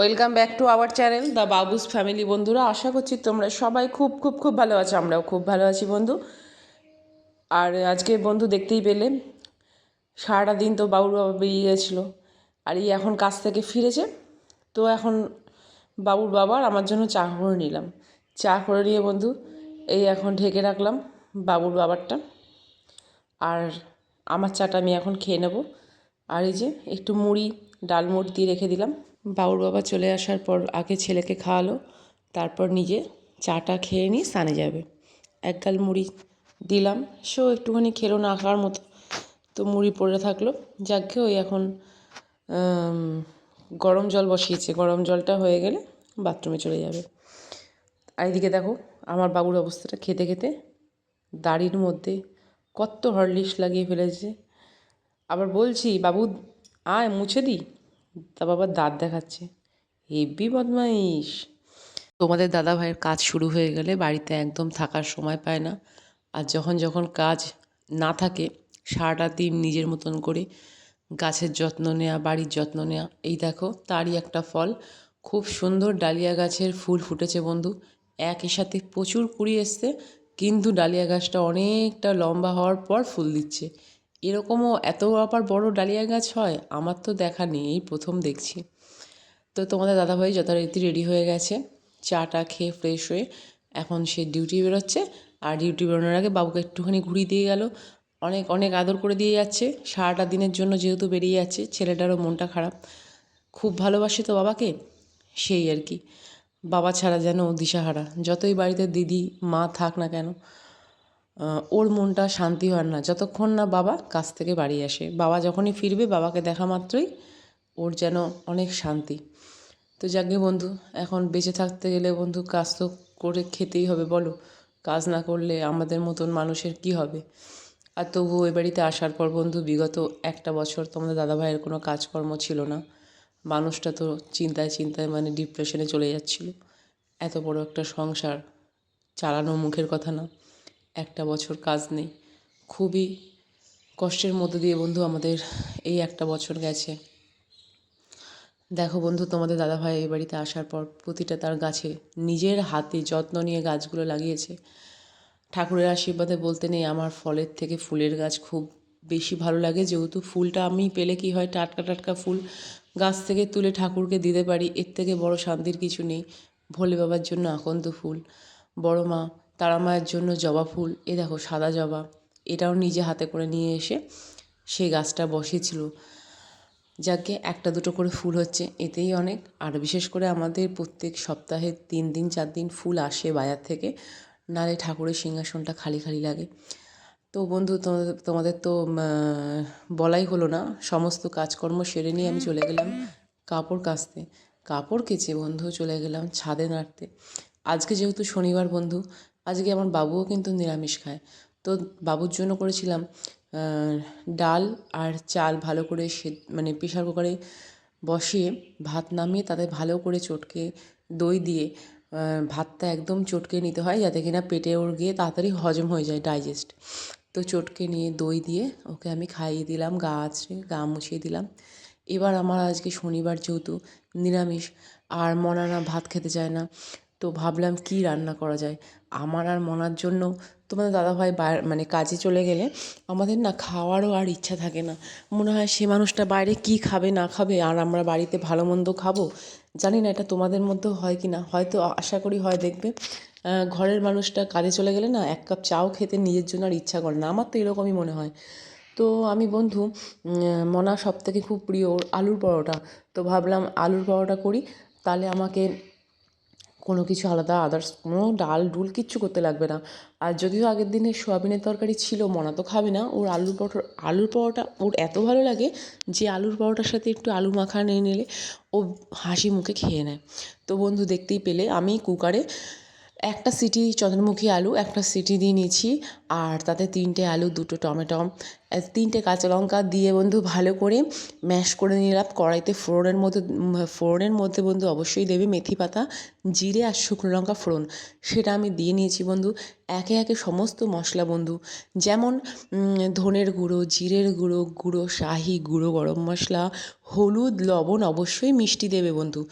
Welcome back to our channel the Babus family বন্ধুরা। আশা করছি তোমরা সবাই খুব খুব খুব ভালো আছো। আমরাও খুব ভালো আছি বন্ধু। আর আজকে বন্ধু দেখতেই পেলে, সারাটা দিন তো বাবুর বাবা বেরিয়ে গেছিল আর এই এখন কাজ থেকে ফিরেছে। তো এখন বাবুর বাবার আমার জন্য চা করে নিলাম। চা করে নিয়ে বন্ধু, এই এখন ঢেকে রাখলাম বাবুর বাবারটা। আর আমার চাটা আমি এখন খেয়ে নেব। আর এই যে একটু মুড়ি ডালমুট দিয়ে রেখে দিলাম। বাবুর বাবা চলে আসার পর আগে ছেলেকে খাওয়ালো, তারপর নিজে চাটা খেয়ে নিয়ে স্নানে যাবে। এক গাল মুড়ি দিলাম। সেও একটুখানি খেলো না খাওয়ার মতো। তো মুড়ি পড়ে থাকল। যাকে ওই এখন গরম জল বসিয়েছে। গরম জলটা হয়ে গেলে বাথরুমে চলে যাবে। আর এদিকে দেখো, আমার বাবুর অবস্থাটা খেতে খেতে দাড়ির মধ্যে কত হরলিক্স লাগিয়ে ফেলেছে। আবার বলছি, বাবু, আয়, মুছে দি। তা বাবা দাঁত দেখাচ্ছে। হেব্বি বদমাইশ। তোমাদের দাদা ভাইয়ের কাজ শুরু হয়ে গেলে বাড়িতে একদম থাকার সময় পায় না। আর যখন যখন কাজ না থাকে, সারাটা দিন নিজের মতন করে গাছের যত্ন নেওয়া বাড়ির যত্ন নেওয়া এই দেখো তারই একটা ফল। খুব সুন্দর ডালিয়া গাছের ফুল ফুটেছে বন্ধু। একই সাথে প্রচুর কুড়ি এসছে, কিন্তু ডালিয়া গাছটা অনেকটা লম্বা হওয়ার পর ফুল দিচ্ছে। এরকমও এত আবার বড় ডালিয়া গাছ হয়? আমার তো দেখা নেই, এই প্রথম দেখছি। তো তোমাদের দাদাভাই যথারীতি রেডি হয়ে গেছে। চাটা খেয়ে ফ্রেশ হয়ে এখন সে ডিউটি বেরোচ্ছে আর ডিউটি বেরোনোর আগে বাবুকে একটুখানি ঘুরিয়ে দিয়ে গেল। অনেক অনেক আদর করে দিয়ে যাচ্ছে। সারাটা দিনের জন্য যেহেতু বেরিয়ে যাচ্ছে, ছেলেটারও মনটা খারাপ। খুব ভালোবাসে তো বাবাকে? সেই আর কি। বাবা ছাড়া যেন দিশাহারা। যতই বাড়িতে দিদি, মা থাক না কেন ওর মনটা শান্তি হয় না। যতক্ষণ না বাবা কাজ থেকে বাড়ি আসে, বাবা যখনই ফিরবে বাবাকে দেখা মাত্রই ওর যেন অনেক শান্তি। তো যাকে বন্ধু, এখন বেঁচে থাকতে গেলে বন্ধু কাজ তো করে খেতেই হবে, বলো। কাজ না করলে আমাদের মতন মানুষের কি হবে? আর তবু ওই বাড়িতে আসার পর বন্ধু, বিগত একটা বছর তোমাদের দাদাভাইয়ের কোনো কাজকর্ম ছিল না। মানুষটা তো চিন্তায় চিন্তায় মানে ডিপ্রেশনে চলে যাচ্ছিল। এত বড় একটা সংসার চালানো মুখের কথা না। একটা বছর কাজ নেই। খুবই কষ্টের মধ্যে দিয়ে বন্ধু আমাদের এই একটা বছর গেছে। দেখো বন্ধু, তোমাদের দাদাভাই এই বাড়িতে আসার পর প্রতিটা তার গাছে নিজের হাতে যত্ন নিয়ে গাছগুলো লাগিয়েছে। ঠাকুরের আশীর্বাদে বলতে নেই, আমার ফলের থেকে ফুলের গাছ খুব বেশি ভালো লাগে। যেহেতু ফুলটা আমি পেলে কি হয়, টাটকা টাটকা ফুল গাছ থেকে তুলে ঠাকুরকে দিতে পারি, এর থেকে বড় শান্তির কিছু নেই। ভোলে বাবার জন্য আকন্দ ফুল। বড় মা তারা মায়ের জন্য জবা ফুল, এ দেখো সাদা জবা, এটাও নিজে হাতে করে নিয়ে এসে সেই গাছটা বসিয়েছিল যাকে একটা দুটো করে ফুল হচ্ছে, এতেই অনেক। আর বিশেষ করে আমাদের প্রত্যেক সপ্তাহে তিন দিন, চার দিন ফুল আসে বাজার থেকে। নালে ঠাকুরের সিংহাসনটা খালি খালি লাগে। তো বন্ধু তোমাদের তোমাদের তো বলাই হলো না। সমস্ত কাজকর্ম সেরে নিয়ে আমি চলে গেলাম কাপড় কাচতে। কাপড় কেচে বন্ধু চলে গেলাম ছাদে নাড়তে। আজকে যেহেতু শনিবার বন্ধু আজকে আমার বাবুও কিন্তু নিরামিষ খায়। তো বাবুর জন্য করেছিলাম ডাল আর চাল ভালো করে সে মানে প্রেশার কুকারে বসিয়ে ভাত নামিয়ে তাতে ভালো করে চটকে দই দিয়ে ভাতটা একদম চটকে নিতে হয় যাতে কিনা পেটে ওর গিয়ে তাড়াতাড়ি হজম হয়ে যায় ডাইজেস্ট তো চটকে নিয়ে দই দিয়ে ওকে আমি খাইয়ে দিলাম, গা আছড়ে গা মুছিয়ে দিলাম। এবার আমার আজকে শনিবার যেহেতু নিরামিষ, আর মনানা ভাত খেতে চায় না, তো ভাবলাম কি রান্না করা যায়? আমার আর মনার জন্য তোমাদের দাদাভাই মানে কাজে চলে গেলে আমাদের না খাওয়ারও আর ইচ্ছা থাকে না। মনে হয় সে মানুষটা বাইরে কি খাবে, না খাবে, আর আমরা বাড়িতে ভালো মন্দ খাব? জানি না এটা তোমাদের মধ্যেও হয় কি না। হয়তো আশা করি হয়, দেখবে। ঘরের মানুষটা কাজে চলে গেলে না এক কাপ চাও খেতে নিজের জন্য আর ইচ্ছা করে না। আমার তো এরকমই মনে হয়। তো আমি বন্ধু মনা সব থেকে খুব প্রিয় আলুর পরোটা। তো ভাবলাম আলুর পরোটা করি, তাহলে আমাকে কোনো কিছু আলাদা আদার্স কোনো ডাল ডুল কিচ্ছু করতে লাগবে না। আর যদিও আগের দিনে সোয়াবিনের তরকারি ছিল, মনা তো খাবে না। ওর আলুর পরোটা আলুর পরোটা ওর এত ভালো লাগে যে আলুর পরোটার সাথে একটু আলু মাখা নিয়ে নিলে ও হাসি মুখে খেয়ে নেয়। তো বন্ধু দেখতেই পেলে, আমি কুকারে একটা সিটি চন্দ্রমুখী আলু, একটা সিটি দিয়ে নিয়েছি। আর তাতে তিনটে আলু, দুটো টমেটো তিনটে কাঁচা লঙ্কা দিয়ে বন্ধু ভালো করে ম্যাশ করে নিলাম। কড়াইতে ফোড়নের মধ্যে ফোড়নের মধ্যে বন্ধু অবশ্যই দেবে মেথি পাতা, জিরে আর শুকনো লঙ্কা ফোড়ন। সেটা আমি দিয়ে নিয়েছি বন্ধু। একে একে সমস্ত মশলা বন্ধু, যেমন ধনের গুঁড়ো, জিরের গুঁড়ো গুঁড়ো, শাহি, গুঁড়ো গরম মশলা, হলুদ, লবণ অবশ্যই মিষ্টি দেবে বন্ধু।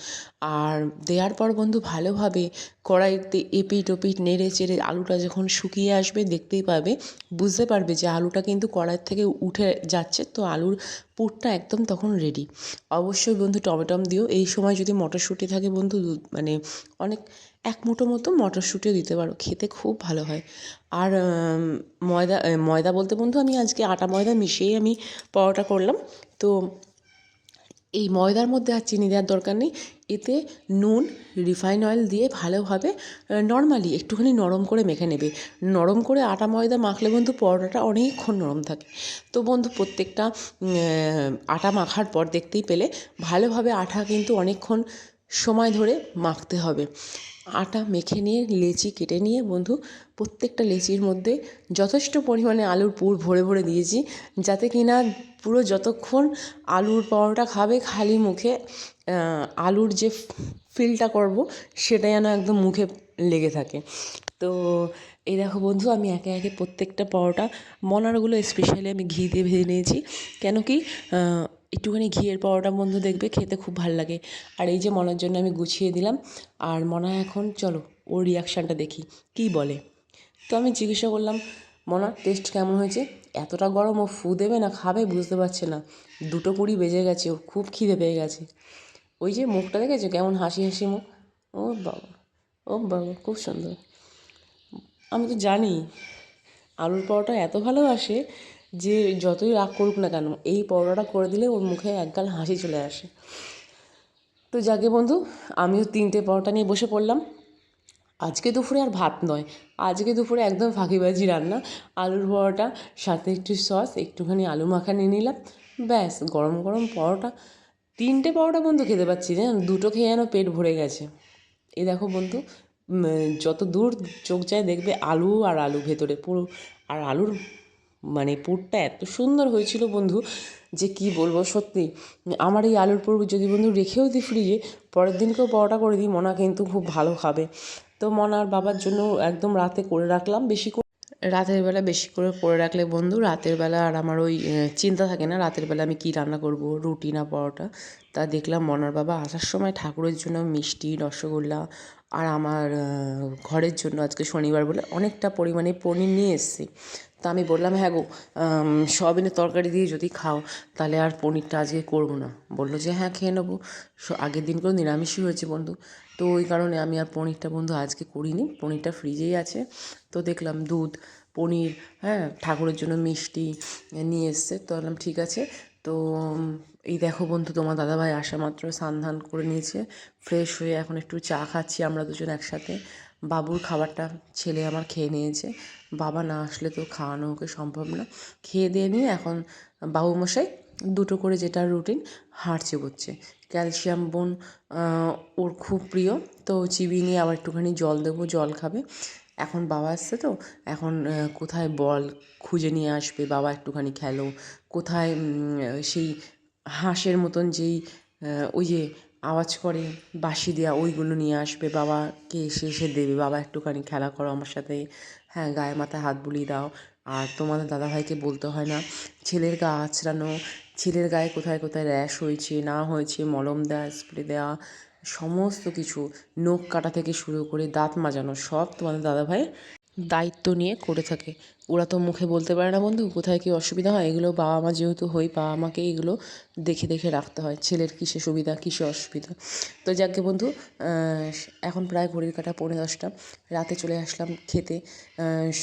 আর দেওয়ার পর বন্ধু ভালোভাবে কড়াইতে এপিট ওপিট নেড়ে চেড়ে আলুটা যখন শুকিয়ে আসবে দেখতেই পাবে, বুঝতে পারবে যে আলুটা কিন্তু কড়াই থেকে উঠে যাচ্ছে, তো আলুর পুরটা একদম তখন রেডি অবশ্যই বন্ধু টমেটম দিও। এই সময় যদি মটরশুঁটি থাকে বন্ধু মানে অনেক, এক মুঠো মতো মটরশুঁটিও দিতে পারো, খেতে খুব ভালো হয়। আর ময়দা ময়দা বলতে বন্ধু আমি আজকে আটা ময়দা মিশিয়েই আমি পরোটা করলাম, তো এই ময়দার মধ্যে আর চিনি দেওয়ার দরকার নেই। এতে নুন, রিফাইন অয়েল দিয়ে ভালোভাবে নর্মালি একটুখানি নরম করে মেখে নেবে। নরম করে আটা ময়দা মাখলে বন্ধু পরোটাটা অনেকক্ষণ নরম থাকে। তো বন্ধু প্রত্যেকটা আটা মাখার পর দেখতেই পেলে, ভালোভাবে আটা কিন্তু অনেকক্ষণ সময় ধরে মাখতে হবে। আটা মেখে নিয়ে, লেচি কেটে নিয়ে, বন্ধু, প্রত্যেকটা লেচির মধ্যে যথেষ্ট পরিমাণে আলুর পুর ভরে ভরে দিয়েছি, যাতে কিনা পুরো যতক্ষণ আলুর পরোটা খাবে খালি মুখে আলুর যে ফিলটা করব সেটা যেন একদম মুখে লেগে থাকে। তো এই দেখো বন্ধু, আমি একে একে প্রত্যেকটা পরোটা, মনারগুলো স্পেশালি আমি ঘি দিয়ে ভেজে নিয়েছি। কেন কি একটুখানি ঘিয়ের পরোটা বন্ধু দেখবে, খেতে খুব ভালো লাগে। আর এই যে মনার জন্য আমি গুছিয়ে দিলাম। আর মনা এখন, চলো, ওর রিয়াকশানটা দেখি, কী বলে? তো আমি জিজ্ঞাসা করলাম মনার টেস্ট কেমন হয়েছে? এতটা গরম ও ফু দেবে না, খাবে বুঝতে পারছে না। দুটো কুড়ি বেজে গেছে, ও খুব খিদে পেয়ে গেছে। ওই যে মুখটা দেখেছ, কেমন হাসি হাসি মুখ? ও বাবা ও বাবা, খুব সুন্দর। আমি তো জানি, আলুর পরোটা এত ভালোবাসে যে যতই রাগ করুক না কেন, এই পরোটাটা করে দিলে ওর মুখে একগাল হাসি চলে আসে। তো যাকে বন্ধু, আমিও তিনটে পরোটা নিয়ে বসে পড়লাম। আজকে দুপুরে আর ভাত নয়, আজকে দুপুরে একদম ফাঁকিবাজি রান্না। আলুর পরোটা, সাথে একটু সস, একটুখানি আলু মাখা নিয়ে নিলাম। ব্যাস, গরম গরম পরোটা। তিনটে পরোটা বন্ধু খেতে পাচ্ছি না দুটো খেয়ে যেন পেট ভরে গেছে। এ দেখো বন্ধু যত দূর চোখ যায় দেখবে আলু আর আলু ভেতরে, পুরো। আর আলুর মানে পুরটা এত সুন্দর হয়েছিল, বন্ধু, যে কি বলব সত্যি। আমার এই আলুর পুর যদি বন্ধু রেখেও দিই ফ্রিজে পরের দিনকেও পরোটা করে দিই, মনা কিন্তু খুব ভালো খাবে। তো মনার বাবার জন্য একদম রাতে করে রাখলাম, বেশি করে রাতের বেলা বেশি করে করে রাখলে বন্ধু, রাতের বেলা আর আমার ওই চিন্তা থাকে না রাতের বেলা আমি কী রান্না করব, রুটি না পরোটা। তা দেখলাম মনার বাবা আসার সময় ঠাকুরের জন্য মিষ্টি, রসগোল্লা আর আমার ঘরের জন্য আজকে শনিবার বলে অনেকটা পরিমাণে পনির নিয়ে এসেছি। তা আমি বললাম হ্যাঁ গো সয়াবিনের তরকারি দিয়ে যদি খাও, তাহলে আর পনিরটা আজকে করব না। বলল যে হ্যাঁ খেয়ে নেব। আগের দিন করে নিরামিষই হয়েছে বন্ধু। তো ওই কারণে আমি আর পনিরটা বন্ধু আজকে করিনি, পনিরটা ফ্রিজেই আছে। তো দেখলাম দুধ, পনির হ্যাঁ ঠাকুরের জন্য মিষ্টি নিয়ে এসছে। তো বললাম, ঠিক আছে। তো এই দেখো বন্ধু, তোমার দাদাভাই আসা মাত্র, স্নান ধান করে নিয়েছে। ফ্রেশ হয়ে এখন একটু চা খাচ্ছি, আমরা দুজন একসাথে। বাবুর খাবারটা ছেলে আমার খেয়ে নিয়েছে। বাবা না আসলে তো খাওয়ানো ওকে সম্ভব না। খেয়ে দিয়ে নিয়ে এখন বাবু মশাই দুটো করে যেটা রুটিন হাঁটছে করছে ক্যালসিয়াম, বোন ওর খুব প্রিয়, তো চিবিয়ে নিয়ে আবার একটুখানি জল দেবো, জল খাবে। এখন বাবা আসছে তো, এখন কোথায় বল খুঁজে নিয়ে আসবে? বাবা একটুখানি খেলো। কোথায় সেই হাঁসের মতন যেই ওই যে আওয়াজ করে, বাঁশি দেওয়া ওইগুলো নিয়ে আসবে বাবাকে এসে এসে দেবে? বাবা, একটুখানি খেলা করো আমার সাথে। হ্যাঁ গায়ে মাথায় হাত বুলিয়ে দাও। আর তোমাদের দাদাভাইকে বলতে হয় না, ছেলের গা আঁচড়ানো ছেলের গায়ে কোথায় কোথায় র্যাশ হয়েছে, না হয়েছে, মলম দেওয়া স্প্রে দেওয়া সমস্ত কিছু, নখ কাটা থেকে শুরু করে দাঁত মাজানো, সব তোমাদের দাদাভাই দায়িত্ব নিয়ে করে থাকে। ওরা তো মুখে বলতে পারে না বন্ধু, কোথায় কী অসুবিধা হয়? এগুলো বাবা মা যেহেতু হই, বাবা মাকে এগুলো দেখে দেখে রাখতে হয়। ছেলের কিসে সুবিধা, কিসে অসুবিধা? তো যাকে বন্ধু এখন প্রায় ঘড়ির কাটা পৌনে দশটা। রাতে চলে আসলাম খেতে।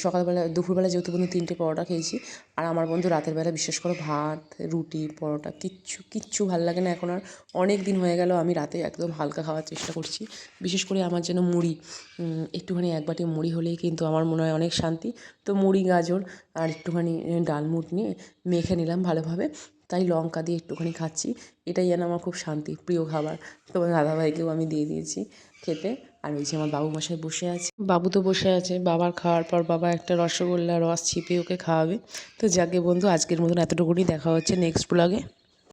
সকালবেলা, দুপুরবেলা যেহেতু বন্ধু তিনটে পরোটা খেয়েছি, আর আমার বন্ধু রাতের বেলা বিশেষ করে ভাত, রুটি, পরোটা, কিচ্ছু কিচ্ছু ভালো লাগে না। এখন আর অনেক দিন হয়ে গেল, আমি রাতে একদম হালকা খাওয়ার চেষ্টা করছি। বিশেষ করে আমার যেন মুড়ি একটুখানি এক বাটি মুড়ি হলেই কিন্তু আমার মনে হয় অনেক শান্তি। তো মুড়ি গাজর আর একটুখানি ডালমুট নিয়ে মেখে নিলাম ভালোভাবে। তাই লঙ্কা দিয়ে একটুখানি খাচ্ছি। এটাই যেন আমার খুব শান্তি, প্রিয় খাবার। তোমার দাদাভাইকেও আমি দিয়ে দিয়েছি খেতে। আর ওই যে আমার বাবু মশাই বসে আছে। বাবু তো বসে আছে, বাবার খাওয়ার পর বাবা একটা রসগোল্লা রস ছিপে ওকে খাওয়াবে। তো যাকে বন্ধু, আজকের মতন এতটুকুনি। দেখা হচ্ছে নেক্সট ব্লগে